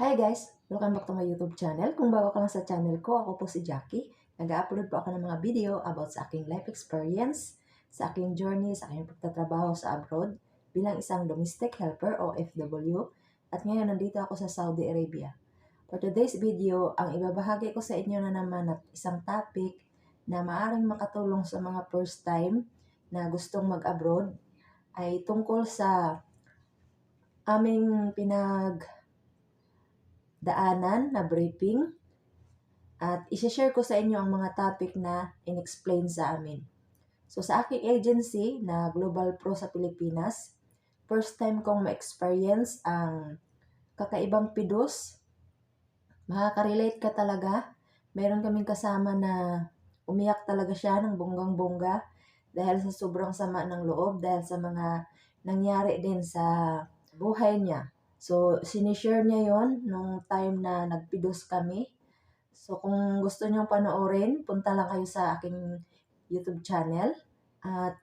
Hi guys! Welcome back to my YouTube channel. Kung bago ka lang sa channel ko, ako po si Jackie. Nag-upload po ako ng mga video about sa aking life experience, sa aking journey, sa aking pagtatrabaho sa abroad bilang isang domestic helper o FW. At ngayon nandito ako sa Saudi Arabia. For today's video, ang ibabahagi ko sa inyo na naman at isang topic na maaring makatulong sa mga first time na gustong mag-abroad ay tungkol sa aming pinag daanan na briefing at isi-share ko sa inyo ang mga topic na inexplain sa amin. So sa aking agency na Global Pro sa Pilipinas, first time kong ma-experience ang kakaibang pidos. Makaka-relate ka talaga. Meron kaming kasama na umiyak talaga siya ng bonggang-bongga dahil sa sobrang sama ng loob, dahil sa mga nangyari din sa buhay niya. So, sinishare niya yon nung time na nagpidos kami. So, kung gusto niyong panoorin, punta lang kayo sa aking YouTube channel. At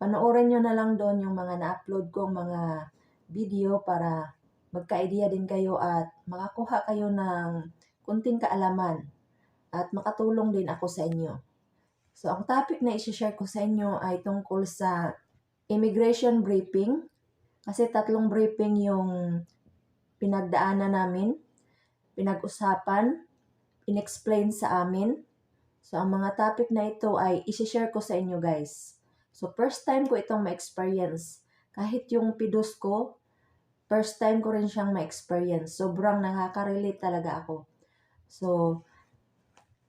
panoorin niyo na lang doon yung mga na-upload kong mga video para magka-idea din kayo at makakuha kayo ng kunting kaalaman at makatulong din ako sa inyo. So, ang topic na isi-share ko sa inyo ay tungkol sa immigration briefing kasi tatlong briefing yung pinagdaanan namin, pinag-usapan, inexplain sa amin. So, ang mga topic na ito ay isi-share ko sa inyo guys. So, first time ko itong ma-experience. Kahit yung pidos ko, first time ko rin siyang ma-experience. Sobrang nakaka-relate talaga ako. So,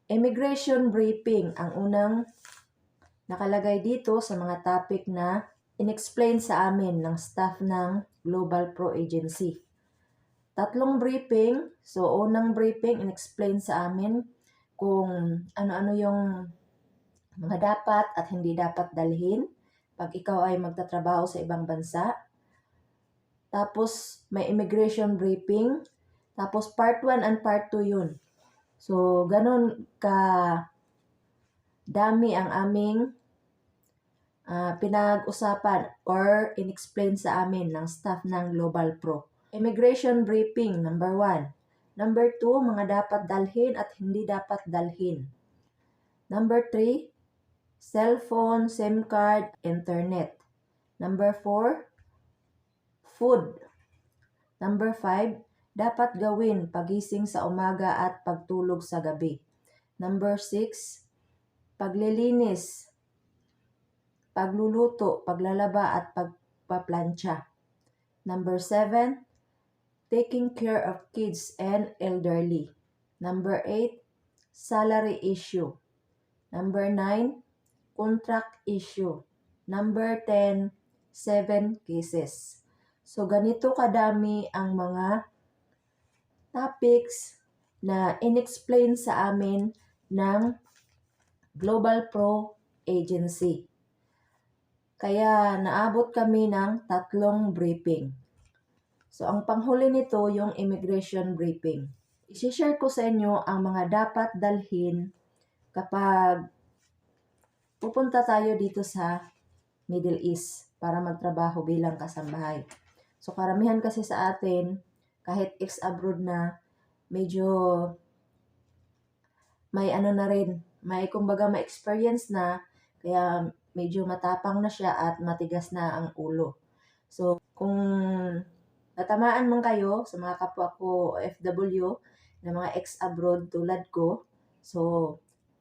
immigration briefing ang unang nakalagay dito sa mga topic na inexplain sa amin ng staff ng Global Pro Agency. Tatlong briefing. So, unang briefing, inexplain sa amin kung ano-ano yung mga dapat at hindi dapat dalhin pag ikaw ay magtatrabaho sa ibang bansa. Tapos, may immigration briefing. Tapos, part 1 and part 2 yun. So, ganun ka dami ang aming uh, pinag-usapan or inexplain sa amin ng staff ng Global Pro. Immigration briefing, number one. Number two, mga dapat dalhin at hindi dapat dalhin. Number three, cellphone, SIM card, internet. Number four, food. Number five, dapat gawin pagising sa umaga at pagtulog sa gabi. Number six, paglilinis pagluluto, paglalaba at pagpaplantsa. Number seven, taking care of kids and elderly. Number eight, salary issue. Number nine, contract issue. Number 10, seven cases. So, ganito kadami ang mga topics na inexplain sa amin ng Global Pro Agency. Kaya naabot kami ng tatlong briefing. So, ang panghuli nito yung immigration briefing. I-share ko sa inyo ang mga dapat dalhin kapag pupunta tayo dito sa Middle East para magtrabaho bilang kasambahay. So, karamihan kasi sa atin, kahit ex-abroad na, medyo may ano na rin, may kumbaga may experience na, kaya medyo matapang na siya at matigas na ang ulo. So, kung natamaan man kayo sa mga kapwa ko FW na mga ex-abroad tulad ko, so,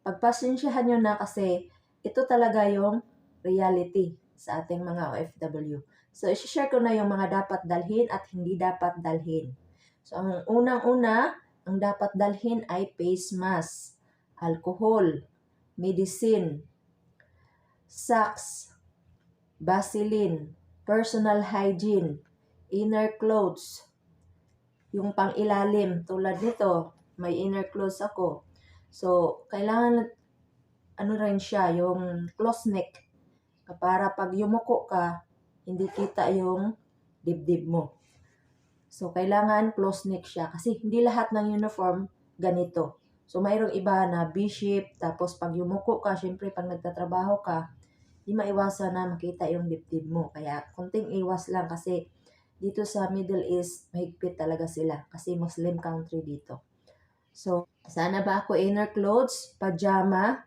pagpasensyahan nyo na kasi ito talaga yung reality sa ating mga OFW. So, isi-share ko na yung mga dapat dalhin at hindi dapat dalhin. So, ang unang-una, ang dapat dalhin ay face mask, alcohol, medicine, socks, Vaseline, personal hygiene, inner clothes, yung pang-ilalim. Tulad nito, may inner clothes ako. So, kailangan, ano rin siya, yung close neck. Para pag yumuko ka, hindi kita yung dibdib mo. So, kailangan close neck siya. Kasi hindi lahat ng uniform ganito. So, mayroong iba na B-shape. Tapos, pag yumuko ka, syempre, pag nagtatrabaho ka, di maiwasan na makita yung dibdib mo. Kaya, kunting iwas lang kasi dito sa Middle East, mahigpit talaga sila kasi Muslim country dito. So, sana ba ako inner clothes, pajama,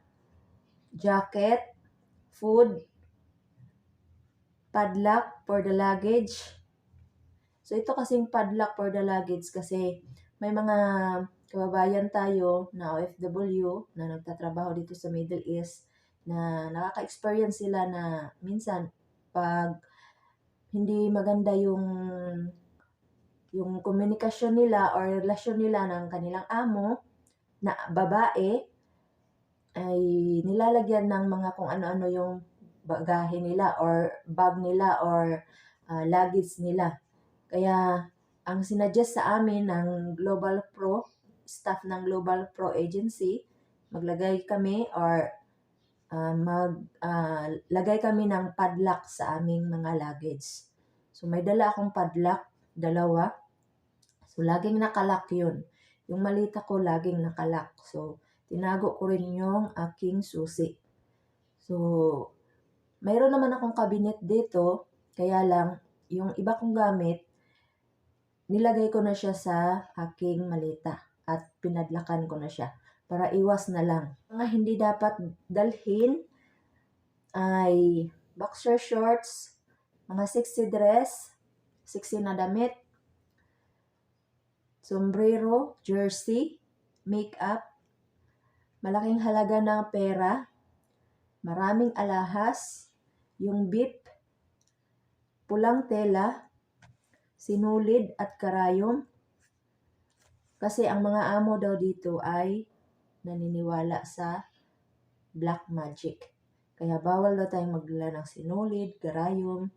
jacket, food, padlock for the luggage. So, ito kasing padlock for the luggage kasi may mga kababayan tayo na OFW na nagtatrabaho dito sa Middle East na nakaka-experience sila na minsan pag hindi maganda yung yung komunikasyon nila or relasyon nila ng kanilang amo na babae ay nilalagyan ng mga kung ano-ano yung bagahe nila or bag nila or uh, luggage nila. Kaya ang sinuggest sa amin ng Global Pro, staff ng Global Pro Agency, maglagay kami or uh, maglagay uh, kami ng padlock sa aming mga luggage. So may dala akong padlock, dalawa. So laging nakalak yun. Yung malita ko laging nakalak. So tinago ko rin yung aking susi. So mayroon naman akong cabinet dito, kaya lang yung iba kong gamit, nilagay ko na siya sa aking malita at pinadlakan ko na siya para iwas na lang. Mga hindi dapat dalhin ay boxer shorts, mga sexy dress, sexy na damit, sombrero, jersey, makeup, malaking halaga ng pera, maraming alahas, yung bip, pulang tela, sinulid at karayom. Kasi ang mga amo daw dito ay naniniwala sa black magic. Kaya bawal daw tayong magdala ng sinulid, karayom.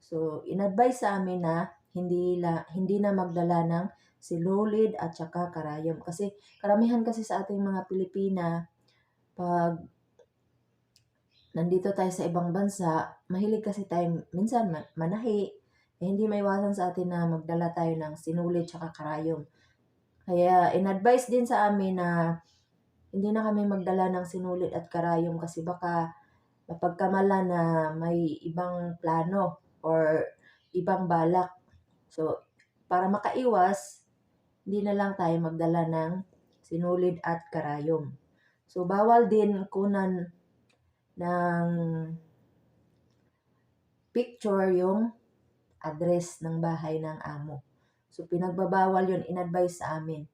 So, in-advise sa amin na hindi, la, hindi na magdala ng sinulid at saka karayom. Kasi karamihan kasi sa ating mga Pilipina, pag nandito tayo sa ibang bansa, mahilig kasi tayo minsan manahi. Eh, hindi maiwasan sa atin na magdala tayo ng sinulid at karayom. Kaya in-advise din sa amin na hindi na kami magdala ng sinulid at karayom kasi baka mapagkamala na may ibang plano or ibang balak. So, para makaiwas, hindi na lang tayo magdala ng sinulid at karayom. So, bawal din kunan ng picture yung address ng bahay ng amo. So, pinagbabawal yun, in-advise sa amin.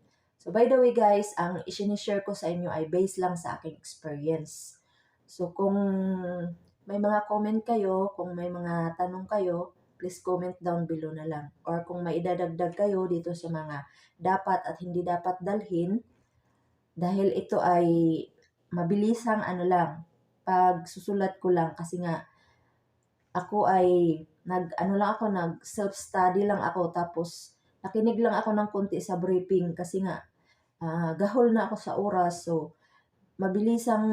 So, by the way guys, ang isinishare ko sa inyo ay based lang sa aking experience. So, kung may mga comment kayo, kung may mga tanong kayo, please comment down below na lang. Or kung may idadagdag kayo dito sa mga dapat at hindi dapat dalhin, dahil ito ay mabilisang ano lang, pag susulat ko lang kasi nga ako ay nag ano lang ako nag self study lang ako tapos nakinig lang ako ng konti sa briefing kasi nga uh, gahol na ako sa oras so mabilisang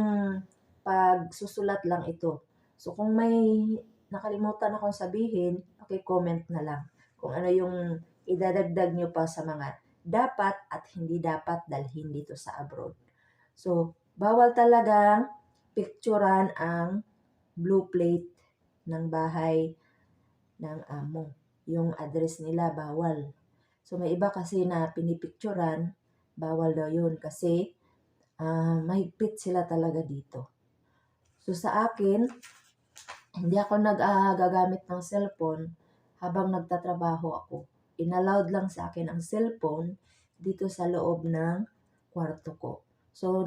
pagsusulat lang ito so kung may nakalimutan akong sabihin comment na lang kung ano yung idadagdag nyo pa sa mga dapat at hindi dapat dalhin dito sa abroad. So, bawal talagang picturean ang blue plate ng bahay ng amo. Yung address nila bawal. So, may iba kasi na pinipicturan, bawal daw yun kasi uh, mahigpit sila talaga dito. So, sa akin, hindi ako nag-gagamit uh, ng cellphone habang nagtatrabaho ako. Inallowed lang sa akin ang cellphone dito sa loob ng kwarto ko. So,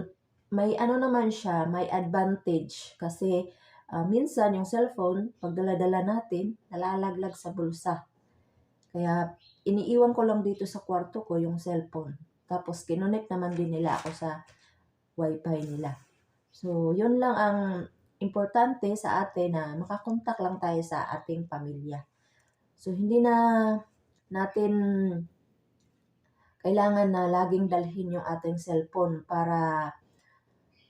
may ano naman siya, may advantage kasi uh, minsan yung cellphone, pag dala natin, nalalaglag sa bulsa. Kaya iniiwan ko lang dito sa kwarto ko yung cellphone. Tapos kinonek naman din nila ako sa wifi nila. So, yun lang ang importante sa atin na makakontak lang tayo sa ating pamilya. So, hindi na natin kailangan na laging dalhin yung ating cellphone para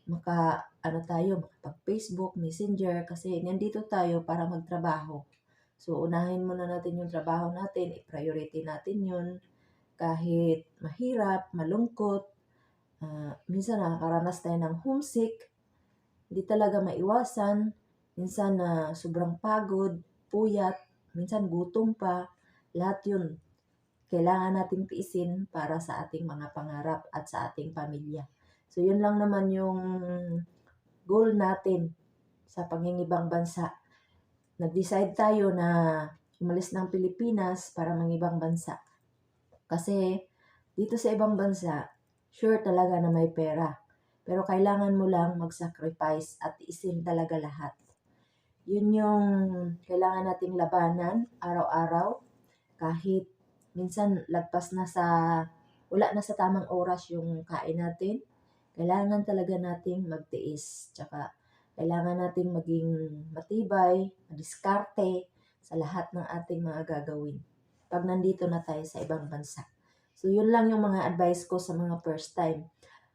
maka ano tayo, makapag Facebook, Messenger kasi nandito tayo para magtrabaho. So unahin muna natin yung trabaho natin, i-priority natin yun kahit mahirap, malungkot, uh, minsan nakakaranas tayo ng homesick, hindi talaga maiwasan, minsan na uh, sobrang pagod, puyat, minsan gutom pa. lahat yun kailangan nating tiisin para sa ating mga pangarap at sa ating pamilya. So, yun lang naman yung goal natin sa pangingibang bansa. Nag-decide tayo na umalis ng Pilipinas para mangibang bansa. Kasi dito sa ibang bansa, sure talaga na may pera. Pero kailangan mo lang mag-sacrifice at isin talaga lahat. Yun yung kailangan nating labanan araw-araw kahit minsan lagpas na sa wala na sa tamang oras yung kain natin. Kailangan talaga nating magtiis. Tsaka kailangan nating maging matibay, madiskarte sa lahat ng ating mga gagawin pag nandito na tayo sa ibang bansa. So, yun lang yung mga advice ko sa mga first time.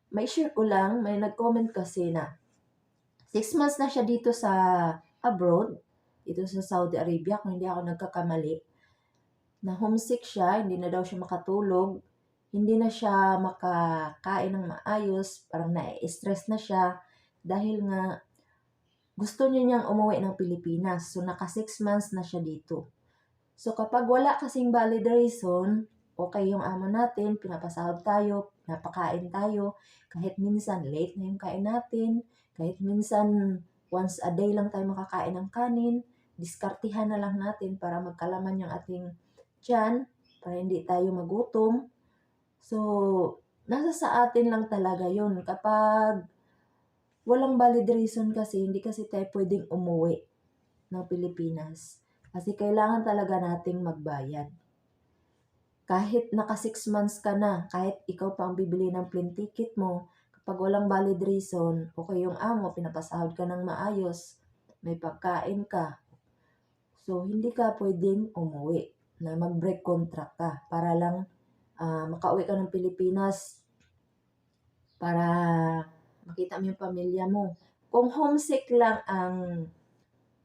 May share ko lang, may nag-comment kasi na 6 months na siya dito sa abroad, dito sa Saudi Arabia, kung hindi ako nagkakamali na homesick siya, hindi na daw siya makatulog, hindi na siya makakain ng maayos, parang na-stress na siya dahil nga gusto niya niyang umuwi ng Pilipinas. So, naka 6 months na siya dito. So, kapag wala kasing valid reason, okay yung amo natin, pinapasahod tayo, napakain tayo, kahit minsan late na yung kain natin, kahit minsan once a day lang tayo makakain ng kanin, diskartihan na lang natin para magkalaman yung ating tiyan, para hindi tayo magutom. So, nasa sa atin lang talaga yun. Kapag walang valid reason kasi, hindi kasi tayo pwedeng umuwi ng Pilipinas. Kasi kailangan talaga nating magbayad. Kahit naka 6 months ka na, kahit ikaw pa ang bibili ng plane ticket mo, kapag walang valid reason, okay yung amo, pinapasahod ka ng maayos, may pagkain ka. So, hindi ka pwedeng umuwi na mag-break contract ka para lang uh, makauwi ka ng Pilipinas para makita mo yung pamilya mo. Kung homesick lang ang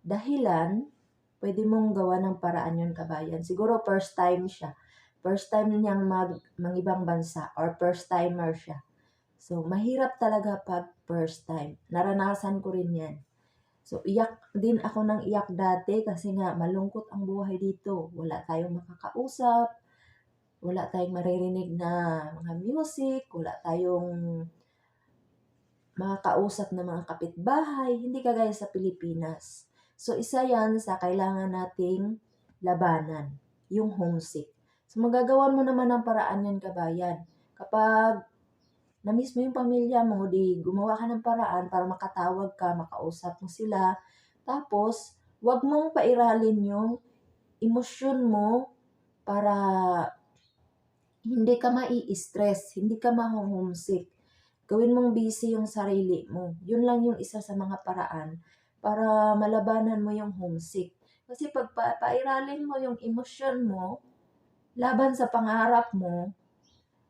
dahilan, pwede mong gawa ng paraan yun kabayan. Siguro first time siya. First time niyang mag, mangibang bansa or first timer siya. So, mahirap talaga pag first time. Naranasan ko rin yan. So, iyak din ako ng iyak dati kasi nga malungkot ang buhay dito. Wala tayong makakausap, wala tayong maririnig na mga music, wala tayong makakausap na mga kapitbahay, hindi kagaya sa Pilipinas. So, isa yan sa kailangan nating labanan, yung homesick. So, magagawan mo naman ng paraan yan, kabayan. Kapag na-miss mo yung pamilya mo, di gumawa ka ng paraan para makatawag ka, makausap mo sila. Tapos, wag mong pairalin yung emosyon mo para hindi ka mai-stress, hindi ka ma-homesick. Gawin mong busy yung sarili mo. Yun lang yung isa sa mga paraan para malabanan mo yung homesick. Kasi pag pa- pairalin mo yung emosyon mo, laban sa pangarap mo,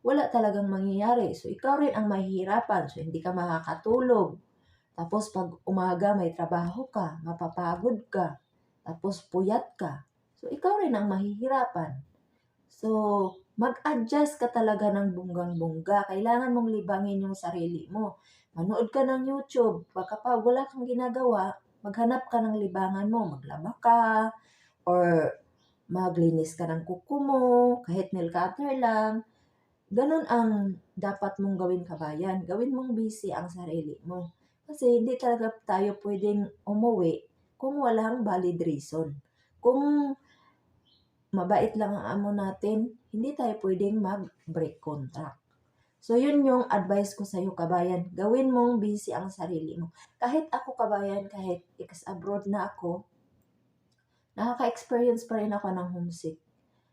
wala talagang mangyayari. So, ikaw rin ang mahihirapan. So, hindi ka makakatulog. Tapos, pag umaga may trabaho ka, mapapagod ka. Tapos, puyat ka. So, ikaw rin ang mahihirapan. So, mag-adjust ka talaga ng bunggang-bungga. Kailangan mong libangin yung sarili mo. Manood ka ng YouTube. Baka pa wala kang ginagawa, maghanap ka ng libangan mo. Maglaba ka, or maglinis ka ng kuko mo, kahit nail cutter lang. Ganon ang dapat mong gawin kabayan. Gawin mong busy ang sarili mo. Kasi hindi talaga tayo pwedeng umuwi kung walang valid reason. Kung mabait lang ang amo natin, hindi tayo pwedeng mag-break contract. So, yun yung advice ko sa iyo, kabayan. Gawin mong busy ang sarili mo. Kahit ako, kabayan, kahit ikas abroad na ako, nakaka-experience pa rin ako ng homesick.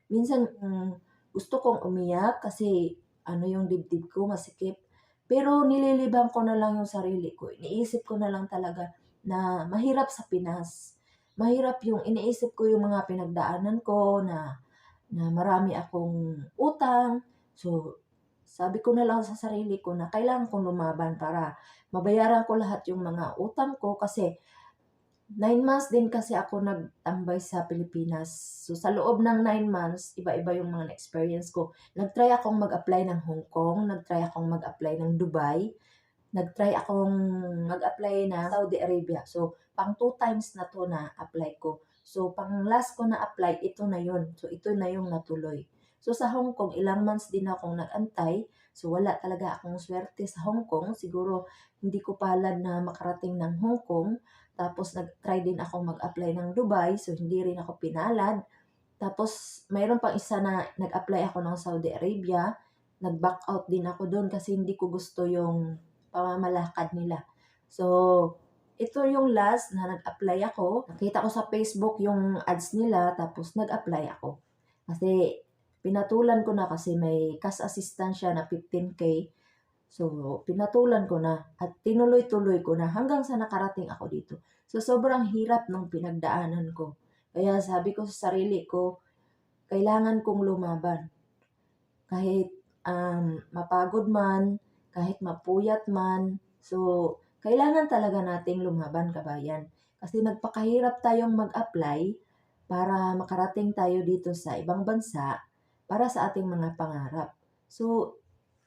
Minsan, um, gusto kong umiyak kasi ano yung dibdib ko, masikip. Pero nililibang ko na lang yung sarili ko. Iniisip ko na lang talaga na mahirap sa Pinas. Mahirap yung iniisip ko yung mga pinagdaanan ko na na marami akong utang. So, sabi ko na lang sa sarili ko na kailangan kong lumaban para mabayaran ko lahat yung mga utang ko kasi Nine months din kasi ako nagtambay sa Pilipinas. So, sa loob ng nine months, iba-iba yung mga experience ko. Nagtry akong mag-apply ng Hong Kong, nagtry akong mag-apply ng Dubai, nagtry akong mag-apply na Saudi Arabia. So, pang two times na to na apply ko. So, pang last ko na apply, ito na yun. So, ito na yung natuloy. So, sa Hong Kong, ilang months din akong nag-antay. So, wala talaga akong swerte sa Hong Kong. Siguro, hindi ko palad na makarating ng Hong Kong. Tapos, nag-try din ako mag-apply ng Dubai. So, hindi rin ako pinalad. Tapos, mayroon pang isa na nag-apply ako ng Saudi Arabia. Nag-back out din ako doon kasi hindi ko gusto yung pamamalakad nila. So, ito yung last na nag-apply ako. Nakita ko sa Facebook yung ads nila, tapos nag-apply ako. Kasi, pinatulan ko na kasi may cash assistance siya na 15K. So, pinatulan ko na at tinuloy-tuloy ko na hanggang sa nakarating ako dito. So, sobrang hirap ng pinagdaanan ko. Kaya sabi ko sa sarili ko, kailangan kong lumaban. Kahit um, mapagod man, kahit mapuyat man. So, kailangan talaga nating lumaban kabayan. Kasi nagpakahirap tayong mag-apply para makarating tayo dito sa ibang bansa para sa ating mga pangarap. So,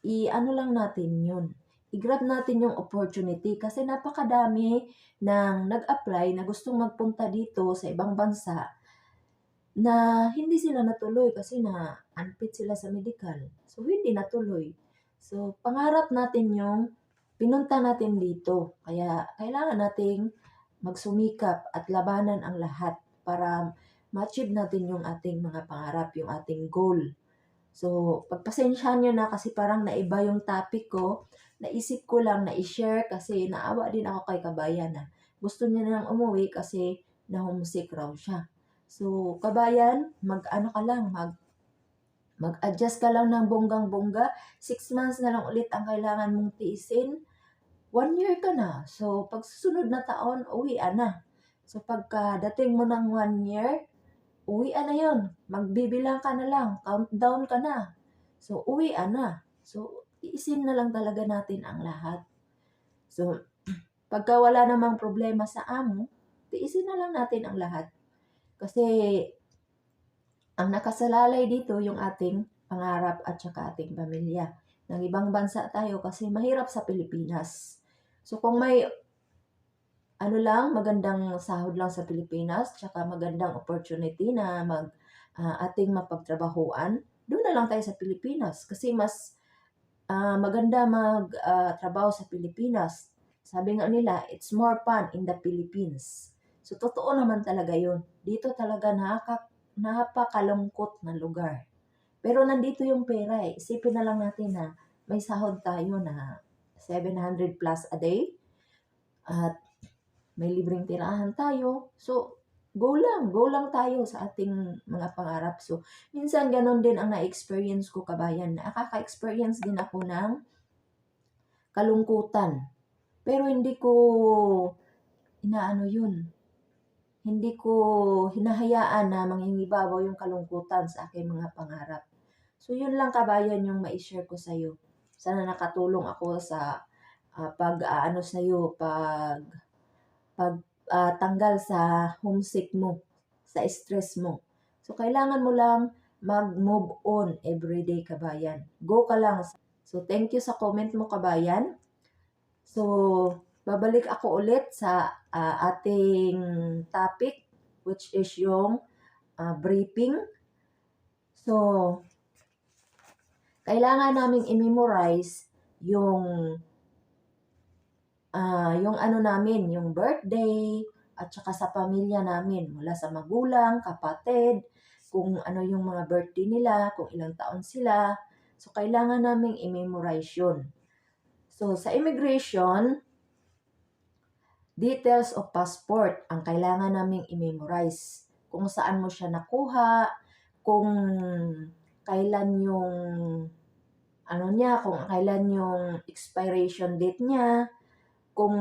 i-ano lang natin yun. I-grab natin yung opportunity kasi napakadami ng nag-apply na gustong magpunta dito sa ibang bansa na hindi sila natuloy kasi na unfit sila sa medical. So, hindi natuloy. So, pangarap natin yung pinunta natin dito. Kaya, kailangan nating magsumikap at labanan ang lahat para ma-achieve natin yung ating mga pangarap, yung ating goal. So, pagpasensyahan nyo na kasi parang naiba yung topic ko. Naisip ko lang na i-share kasi naawa din ako kay kabayan na gusto niya nang umuwi kasi na homesick raw siya. So, kabayan, mag-ano ka lang, mag mag-adjust ka lang ng bonggang-bongga. Six months na lang ulit ang kailangan mong tiisin. One year ka na. So, pag susunod na taon, uwi na. So, pagka dating mo ng one year, uwi na yon Magbibilang ka na lang. Countdown ka na. So, uwi na. So, iisin na lang talaga natin ang lahat. So, pagka wala namang problema sa amo, tiisin na lang natin ang lahat. Kasi, ang nakasalalay dito yung ating pangarap at saka ating pamilya. Ng ibang bansa tayo kasi mahirap sa Pilipinas. So kung may ano lang, magandang sahod lang sa Pilipinas, tsaka magandang opportunity na mag uh, ating mapagtrabahuan, doon na lang tayo sa Pilipinas kasi mas uh, maganda magtrabaho uh, sa Pilipinas. Sabi nga nila, it's more fun in the Philippines. So, totoo naman talaga yun. Dito talaga nakaka napakalungkot na lugar. Pero nandito yung pera eh. Isipin na lang natin na may sahod tayo na 700 plus a day at may libreng tirahan tayo. So, go lang, go lang tayo sa ating mga pangarap. So, minsan ganon din ang na-experience ko kabayan. Nakaka-experience din ako ng kalungkutan. Pero hindi ko inaano yun hindi ko hinahayaan na manghingibabaw yung kalungkutan sa aking mga pangarap. So, yun lang kabayan yung ma-share ko sa'yo. Sana nakatulong ako sa uh, pag uh, sa'yo, pag pag uh, tanggal sa homesick mo, sa stress mo. So, kailangan mo lang mag-move on everyday kabayan. Go ka lang. So, thank you sa comment mo kabayan. So, babalik ako ulit sa uh, ating topic which is yung uh, briefing. So, kailangan naming i-memorize yung uh, yung ano namin, yung birthday at saka sa pamilya namin mula sa magulang, kapatid, kung ano yung mga birthday nila, kung ilang taon sila. So, kailangan naming i-memorize yun. So, sa immigration, Details of passport ang kailangan naming i-memorize. Kung saan mo siya nakuha, kung kailan yung ano niya, kung kailan yung expiration date niya, kung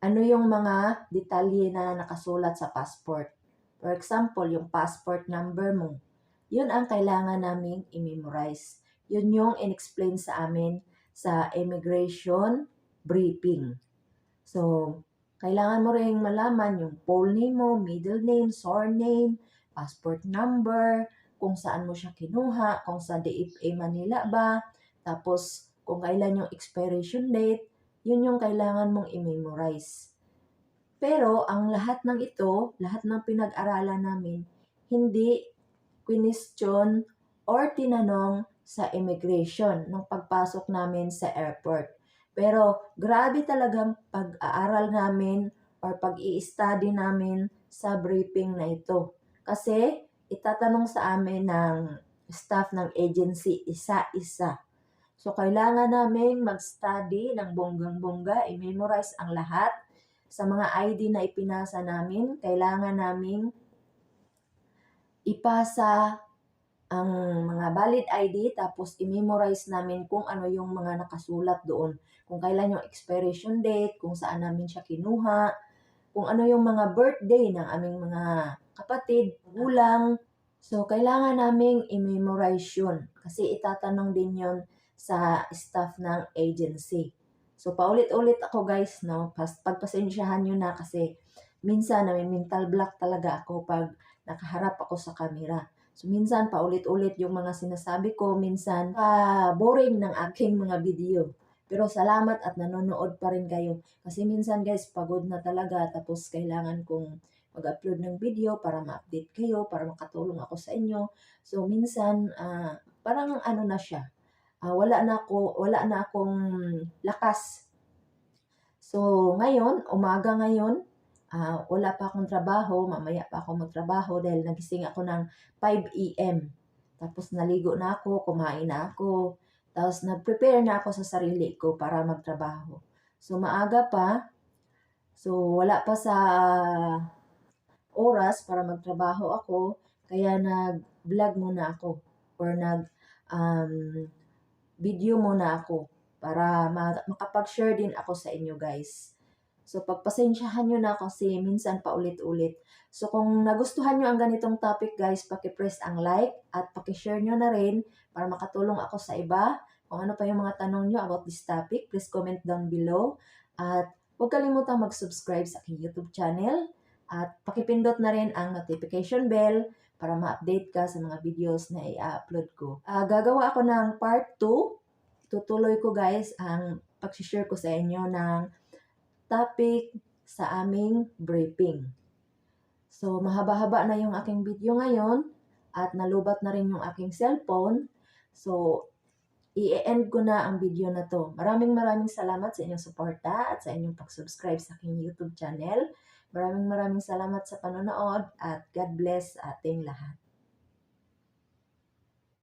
ano yung mga detalye na nakasulat sa passport. For example, yung passport number mo. Yun ang kailangan naming i-memorize. Yun yung in-explain sa amin sa immigration briefing. So, kailangan mo rin malaman yung full name mo, middle name, surname, passport number, kung saan mo siya kinuha, kung sa DFA Manila ba, tapos kung kailan yung expiration date, yun yung kailangan mong i-memorize. Pero ang lahat ng ito, lahat ng pinag-aralan namin, hindi question or tinanong sa immigration nung pagpasok namin sa airport. Pero grabe talagang pag-aaral namin or pag-i-study namin sa briefing na ito. Kasi itatanong sa amin ng staff ng agency isa-isa. So, kailangan namin mag-study ng bonggang-bongga, i-memorize ang lahat. Sa mga ID na ipinasa namin, kailangan naming ipasa ang mga valid ID tapos i-memorize namin kung ano yung mga nakasulat doon. Kung kailan yung expiration date, kung saan namin siya kinuha, kung ano yung mga birthday ng aming mga kapatid, gulang. So, kailangan naming i-memorize yun kasi itatanong din yon sa staff ng agency. So, paulit-ulit ako guys, no? Pas, pagpasensyahan nyo na kasi minsan na mental block talaga ako pag nakaharap ako sa camera. So, minsan paulit-ulit yung mga sinasabi ko, minsan pa boring ng aking mga video. Pero salamat at nanonood pa rin kayo. Kasi minsan guys, pagod na talaga tapos kailangan kong mag-upload ng video para ma-update kayo, para makatulong ako sa inyo. So minsan uh, parang ano na siya. Uh, wala na ako, wala na akong lakas. So ngayon, umaga ngayon, uh, wala pa akong trabaho, mamaya pa ako magtrabaho dahil nagising ako ng 5 a.m. Tapos naligo na ako, kumain na ako, tapos nag-prepare na ako sa sarili ko para magtrabaho. So maaga pa, so wala pa sa oras para magtrabaho ako, kaya nag-vlog muna ako or nag um, video muna ako para makapag-share din ako sa inyo guys. So pagpasensyahan nyo na kasi minsan pa ulit-ulit. So kung nagustuhan nyo ang ganitong topic guys, paki-press ang like at paki-share nyo na rin para makatulong ako sa iba. Kung ano pa yung mga tanong nyo about this topic, please comment down below. At huwag kalimutang mag-subscribe sa aking YouTube channel at pakipindot na rin ang notification bell para ma-update ka sa mga videos na i-upload ko. Uh, gagawa ako ng part 2. Tutuloy ko guys ang pag-share ko sa inyo ng topic sa aming briefing. So, mahaba-haba na yung aking video ngayon at nalubat na rin yung aking cellphone. So, i-end ko na ang video na to. Maraming maraming salamat sa inyong suporta at sa inyong pag-subscribe sa aking YouTube channel. Maraming maraming salamat sa panonood at God bless ating lahat.